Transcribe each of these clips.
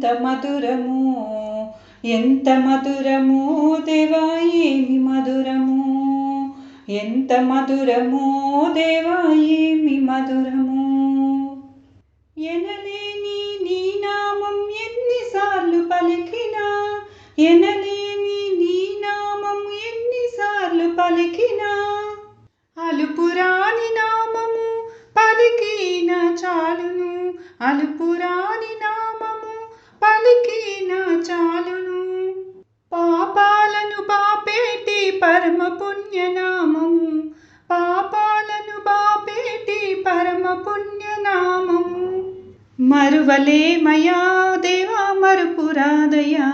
ఎంత మధురము ఎంత మధురము దేవా ఏమి మధురము. ఎంత మధురము దేవా ఏమి మధురము. ఎనలేని నీ నామం ఎన్నిసార్లు పలికినా ఎనలేని నీ నామం ఎన్నిసార్లు పలికినా. అలుపురాని నామము పలికిన చాలును అలుపురాని నామం పలికిన చాలును? పాపాలను బాపేటి పరమ పుణ్యనామము పాపాలను బాపేటి పరమ పుణ్యనామము మరువలేమయా దేవా మరుపురాదయా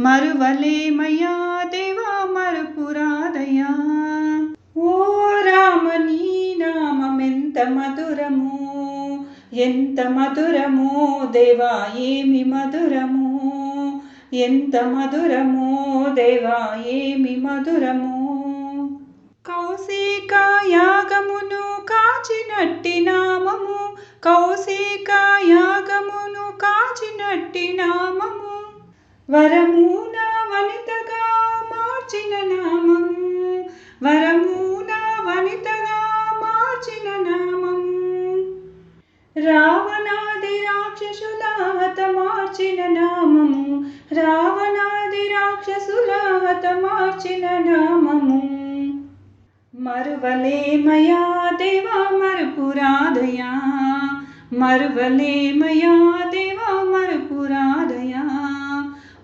మరువలేమయా దేవా మరుపురాదయా ఓ రామ రామనీ నామమెంత మధురము. ఎంత మధురము దేవా ఏమి మధురము? ఎంత మధురము దేవా ఏమి మధురము? కౌశిక యాగమును కాచినట్టి నామము కౌశిక యాగమును కాచినట్టి నామము. వరమున వనిత హతమార్చిన నామము. మరువలేమయా దేవా మరుపురాదయా మరువలేమయా దేవా మరుపురాదయా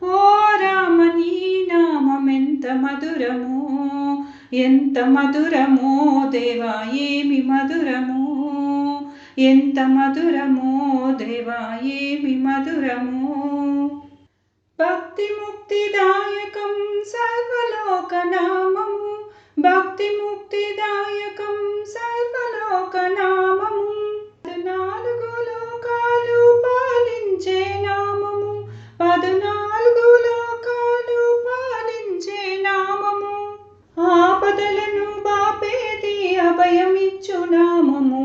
ఓ రామనీ నామమెంత మధురము. ఎంత మధురమో దేవా ఏమి మధురము. ఎంత మధురమో దేవా ఏమి మధురము. భక్తి ముక్తిదాయకం సర్వలో సర్వలోకనామము భక్తి ముక్తిదాయకం సర్వలోకనామము. పద్నాలుగు లోకాలు పాలించే నామము పద్నాలుగు లోకాలు పాలించే నామము. ఆపదలను బాపేది అభయమిచ్చు నామము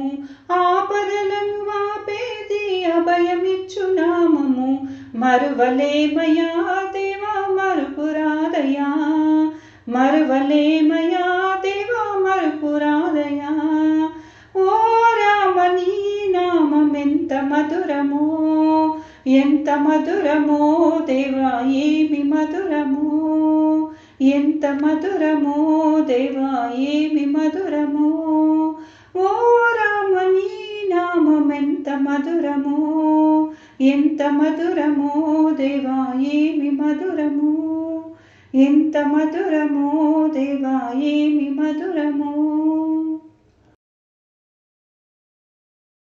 ఆపదలను బాపేది అభయమిచ్చు నామము. మరువలేమయా దేవా మరుపురాదయా మరువలేమయా దేవా మరుపురాదయా ఓ రామ రామనీ నామమెంత మధురమో ఎంత మధురమో దేవా ఏమి మధురమో. ఎంత మధురమో దేవా ఏమి మధురమో. ఓ రామనీ నామమెంత మధురమో ఎంత మధురమో దేవా ఏమి మధురమో. ఎంత మధురమో దేవా ఏమి మధురమో